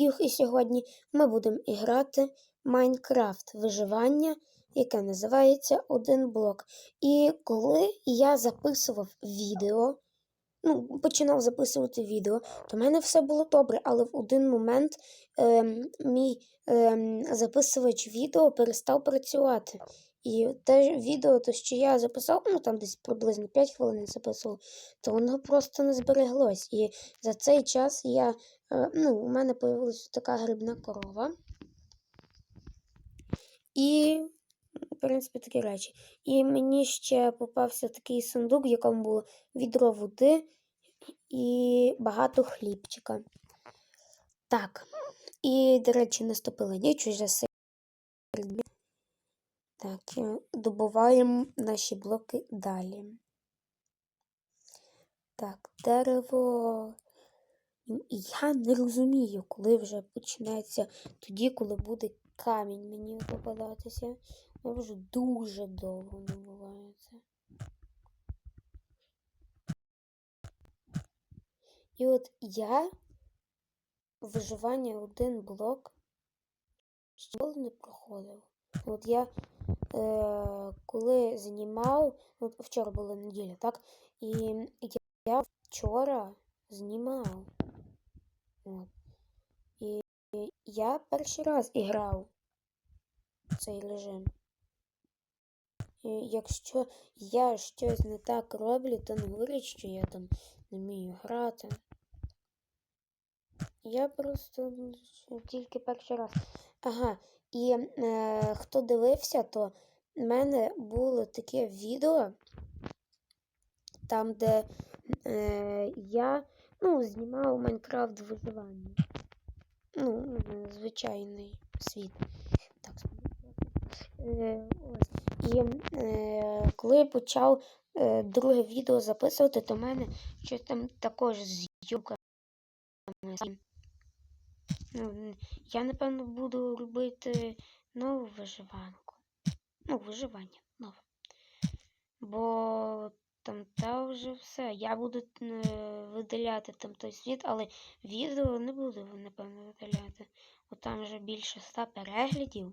Гюх, і сьогодні ми будемо грати Майнкрафт виживання, яке називається Один блок. І коли я записував відео, ну, починав записувати відео, то в мене все було добре, але в один момент ем, мій ем, записувач відео перестав працювати. І те відео, то, що я записав, ну там десь приблизно 5 хвилин записував, то воно просто не збереглось. І за цей час я, ну, у мене з'явилася така грибна корова. І, в принципі, такі речі. І мені ще попався такий сундук, в якому було відро води і багато хлібчика. Так. І, до речі, наступила ніч уже се- Так, добуваємо наші блоки далі. Так, дерево. І Я не розумію, коли вже починається тоді, коли буде камінь мені попадатися. Я вже дуже довго набувається. І от я виживання один блок ніколи не проходив. От я е, коли знімав, от вчора була неділя, так? І я вчора знімав. І я перший раз іграв цей режим. І якщо я щось не так роблю, то не говорять, що я там не вмію грати. Я просто тільки перший раз. Ага, і е, хто дивився, то в мене було таке відео, там, де е, я ну, знімав Майнкрафт виживання. Ну, е, звичайний світ. Так, е, ось. І е, коли я почав е, друге відео записувати, то в мене щось там також з юками. Ну, я, напевно, буду робити нову виживанку. Ну, виживання нове. Бо там та вже все. Я буду видаляти там той світ, але відео не буду, напевно, видаляти. Бо там вже більше ста переглядів.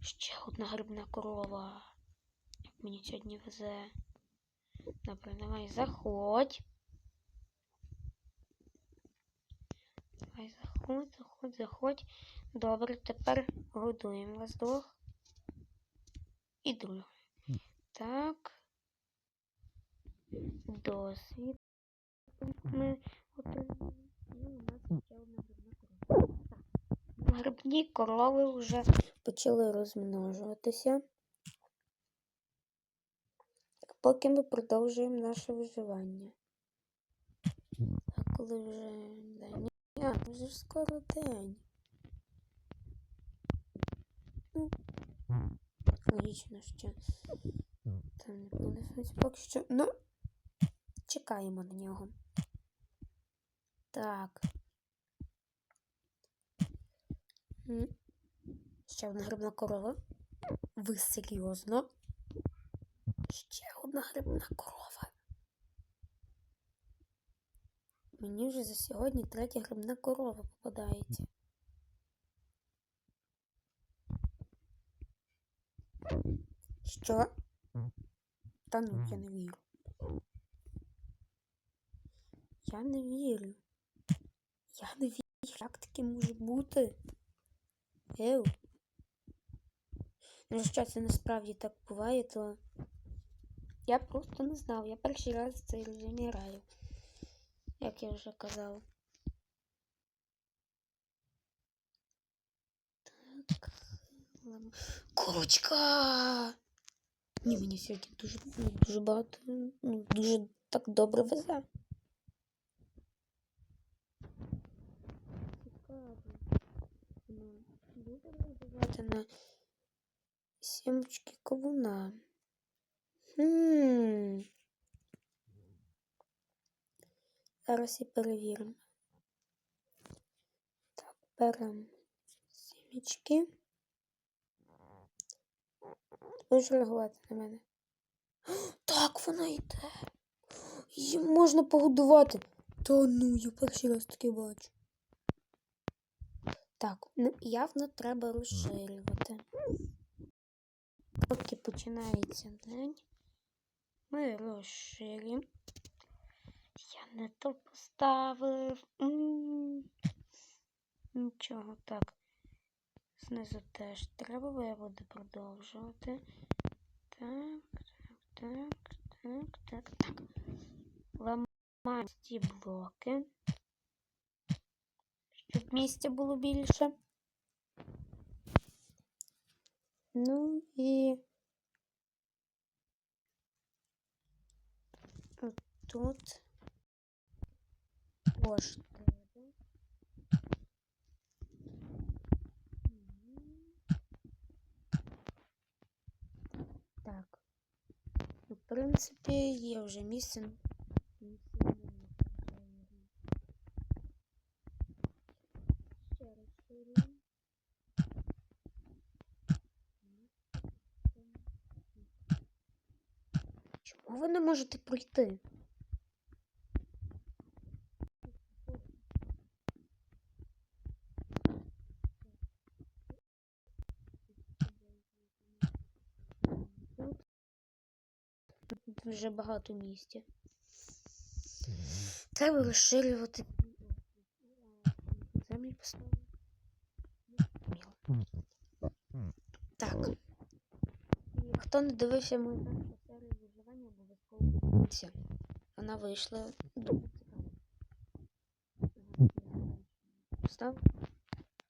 Ще одна грибна корова. Як мені сьогодні везе. Добре, давай заходь. Давай заходь, заходь, заходь. Добре, тепер годуємо вас двох. І другого. Так. Досвід. Ми отримали. І у нас ще одна грибна корова. Грибні корови вже почали розмножуватися. Поки ми продовжуємо наше виживання. А коли вже день? А, вже скоро день. Ну, логічно, що там не буде сонця поки що. Ну, чекаємо на нього. Так. Ще одна грибна корова. Ви серйозно? Ще одна грибна корова. Мені вже за сьогодні третя грибна корова попадається. Що? Та ну, я не вірю. Я не вірю. Я не вірю. Як таке може бути? Еу. Ну, що це насправді так буває, то я просто не знав. Я перший раз в цей режимі граю. Як я вже казав. Так. Курочка! Ні, мені сьогодні дуже, дуже багато, ну, дуже так добре везе. Цікаво. Ну, буде реагувати на сімочки кавуна. Зараз і перевіримо. Так, беремо сімечки. Будеш реагувати на мене. Так, вона йде. Її можна погодувати. Та ну, я перший раз таке бачу. Так, ну явно треба розширювати. Поки починається день, ми розширюємо. Я не то поставив. Нічого, так. Знизу теж треба, бо я буду продовжувати. Так, так, так, так, так, так. Ламаємо ці блоки. Щоб місця було більше. Ну і тут теж треба. Мгм. Так. Ну, в принципі, є вже місце. Місце Пройти? Тут вже багато місця. Треба розширювати. Землі поставили. Так. Хто не дивився мою подивіться. Вона вийшла. Став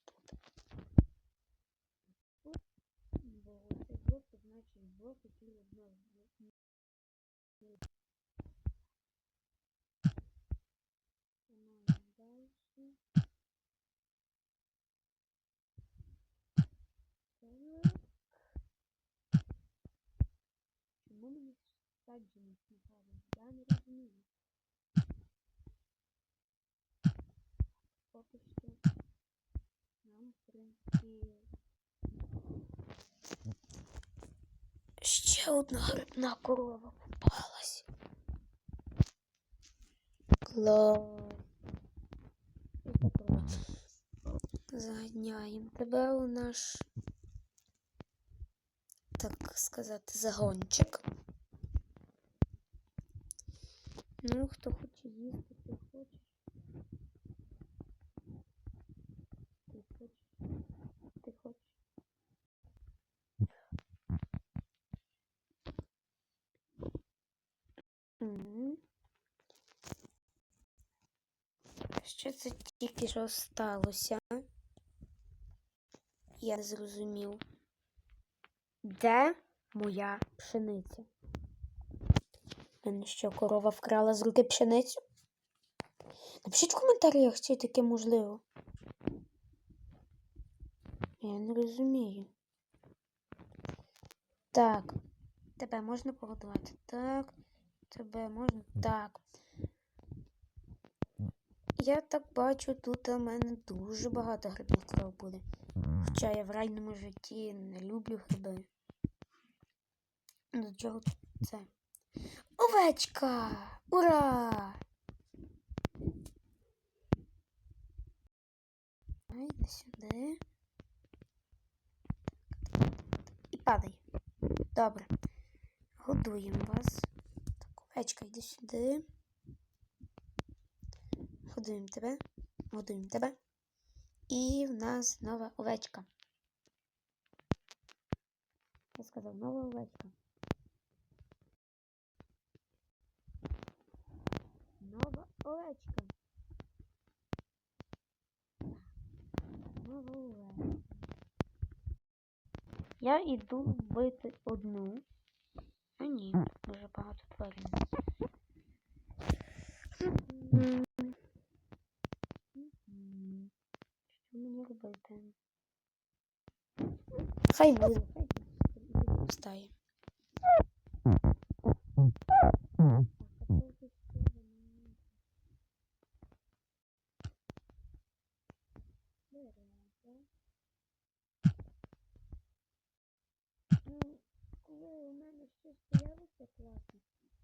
тут. Тут, бо цей блок це значить блок, який одного Дальше. Так. Чому мені саджені цікавить? Я не розумію. Поки що нам, в принципі. Ще одна грибна корова попалась. Клас. Заганяємо тебе у наш, так сказати, загончик. Ну, хто хоче їсти, ти хочеш. Ти хочеш. Ти хочеш. Що це тільки що сталося? Я зрозумів. Де моя пшениця? Мене що, корова вкрала з руки пшеницю? Напишіть в коментарях, чи таке можливо. Я не розумію. Так. Тебе можна погодувати? Так. Тебе можна? Так. Я так бачу, тут у мене дуже багато грибних коров буде. Хоча я в реальному житті не люблю гриби. До чого це? Овечка! Ура! Йди сюди. І падай. Добре. Годуємо вас. Так, овечка, йди сюди. Годуємо тебе. Годуємо тебе. І в нас нова овечка. Я сказав, нова овечка. Нова овечка. Нова овечка. Я іду вбити одну. А ні, дуже багато тварин. М. Мгм. Що мені робити? Хай буде, хай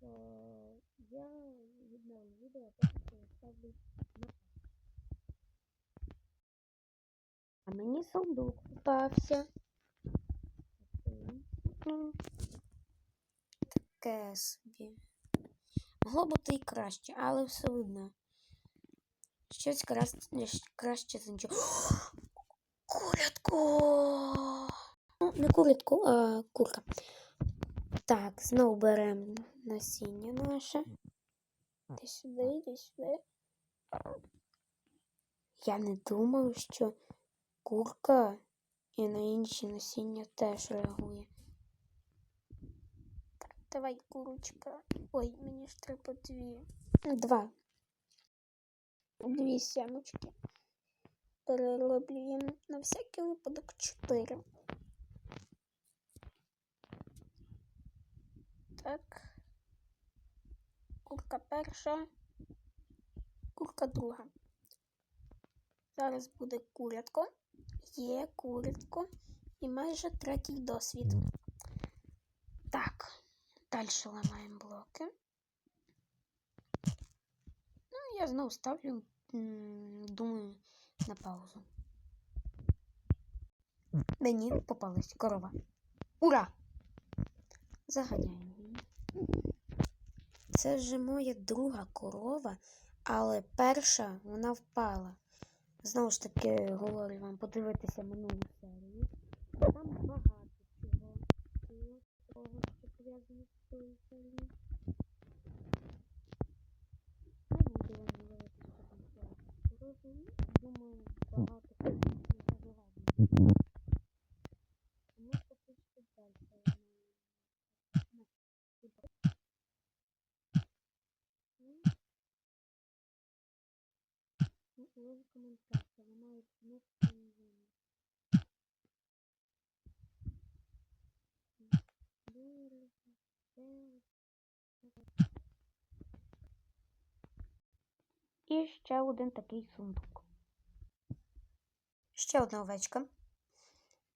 То я відновлю відео, потім ставлю на А мені сундук попався. Таке собі. Могло бути і краще, але все одно. Щось краще, краще за нічого. Курятку! Ну, не курятку, а курка. Так, знову беремо насіння наше. Іди сюди, іди сюди. Я не думаю, що курка і на інші насіння теж реагує. Так, давай, курочка. Ой, мені ж треба дві. Два. Дві сямочки. Перероблюємо на всякий випадок чотири. Так. Курка перша. Курка друга. Зараз буде курятко. Є курятко. І майже третій досвід. Так, далі ламаємо блоки. Ну, я знову ставлю, думаю, на паузу. Мені попалась корова. Ура! Заганяємо її. Це вже моя друга корова, але перша вона впала. Знову ж таки, говорю вам, подивитися минулу серію. Там багато чого того, що пов'язано з цією серією. Думаю, багато хто не загадує. Тому поки що далі ламаємо. Ну, ви коментар, ламають кнопки і ще один такий сундук. Ще одна овечка.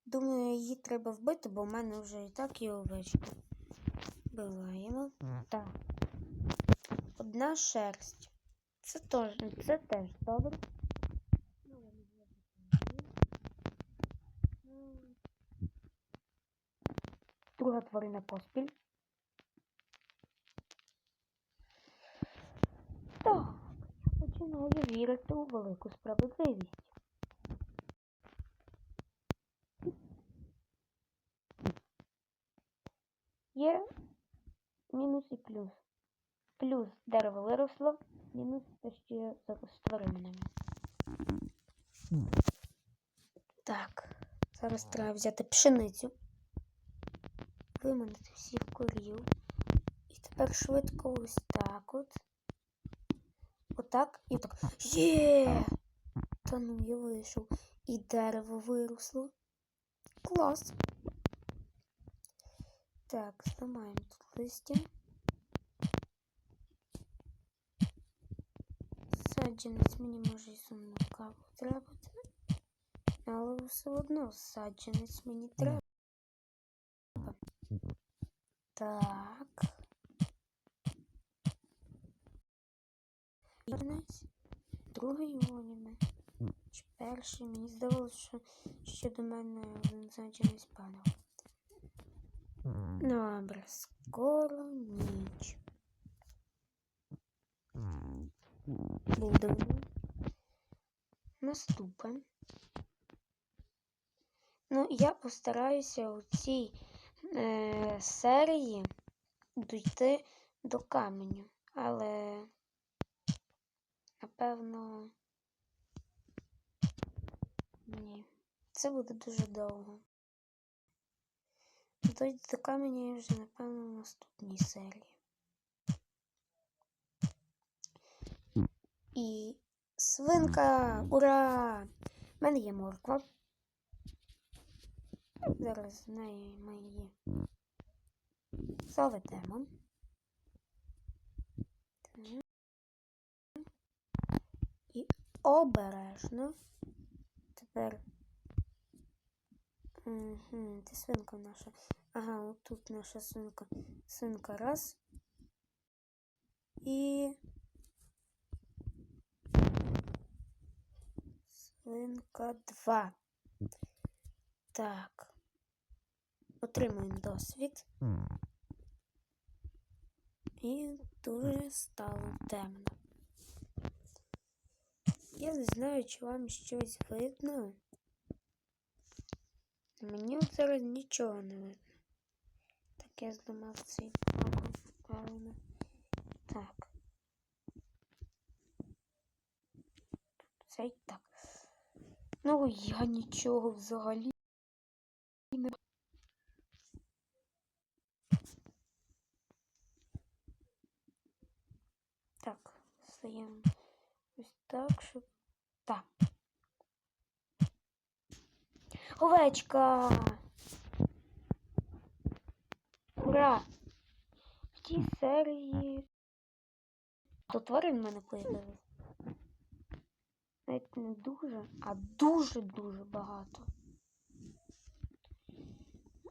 Думаю, її треба вбити, бо в мене вже і так є овечка. Вбиваємо. Так. Одна шерсть. Це теж, це теж добре. Ну, я не знаю, що це є. М. Друга тварина поспіль. Так, я починаю вірити у велику справедливість. Є мінус і плюс. Плюс дерево виросло, мінус те, що я зараз тваринами. Так, зараз треба взяти пшеницю, виманити всіх корів. І тепер швидко ось так от. Отак і так. Є! Та ну я вийшов. І дерево виросло. Клас. Так, зламаємо тут листя. Саджанець мені може і сундука потрапити. Але все одно саджанець мені треба. Так. Саджанець. Другий воїн. Чи перший? Мені здавалося, що ще до мене саджанець падав. Добре, скоро ніч. Будемо. Наступен. Ну, я постараюся у цій е, серії дійти до каменю, але напевно ні. Це буде дуже довго. Дойти до каменя вже, напевно, в наступній серії. І свинка! Ура! У мене є морква. Зараз з неї ми її заведемо. І обережно. Тепер. Угу, це свинка наша. Ага, отут наша свинка. Свинка раз. І. Свинка два. Так. Отримуємо досвід. І дуже стало темно. Я не знаю, чи вам щось видно. Мені зараз нічого не видно. Так, я зламав цей блок правильно. Так. Цей так. Ну, я нічого взагалі не. Так, стаємо ось так, щоб. Так. Овечка! Ура! В тій серії. То тварин в мене появилось. Навіть не дуже, а дуже-дуже багато.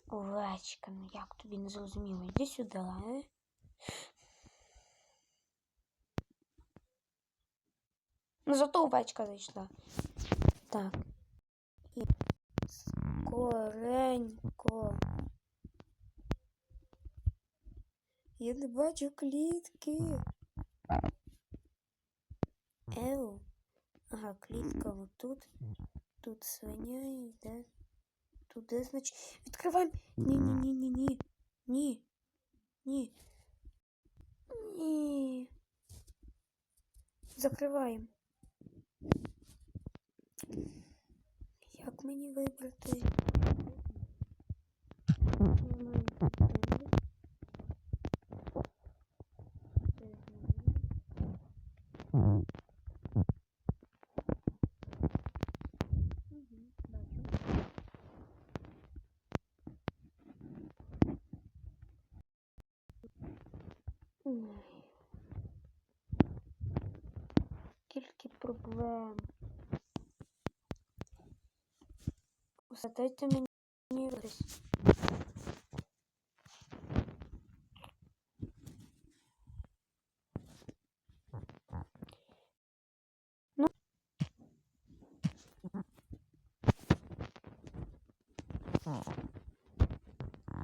Овечка, ну як тобі не зрозуміло? Йди сюди, е? Ну зато овечка зайшла. Так. І скоренько. Я не бачу клітки. Еу. Ага, клітка отут. Тут свиня йде. Туди, значить. Відкриваємо. Ні, ні, ні, ні, ні. Ні. Ні. Ні. Закриваємо. Як мені вибрати? Ой. Скільки проблем. Задайте мені якось. Ну.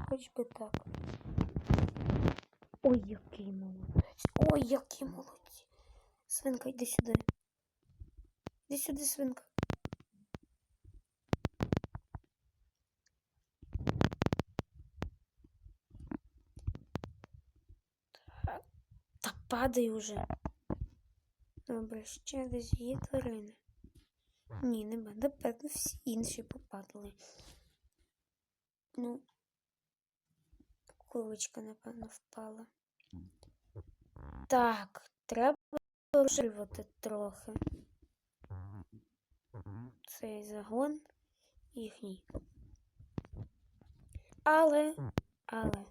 Хоч би так. Ой, який молодець. Ой, який молодець. Свинка, йди сюди. Іди сюди, свинка. Падай уже. Добре, ще десь є тварини. Ні, нема. Напевно, всі інші попадали. Ну, курочка, напевно, впала. Так, треба розширювати трохи цей загон їхній. Але, але,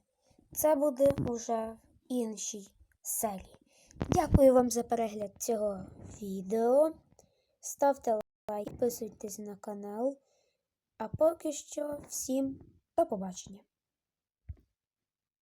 це буде уже в іншій серії. Дякую вам за перегляд цього відео. Ставте лайк, підписуйтесь на канал. А поки що всім до побачення.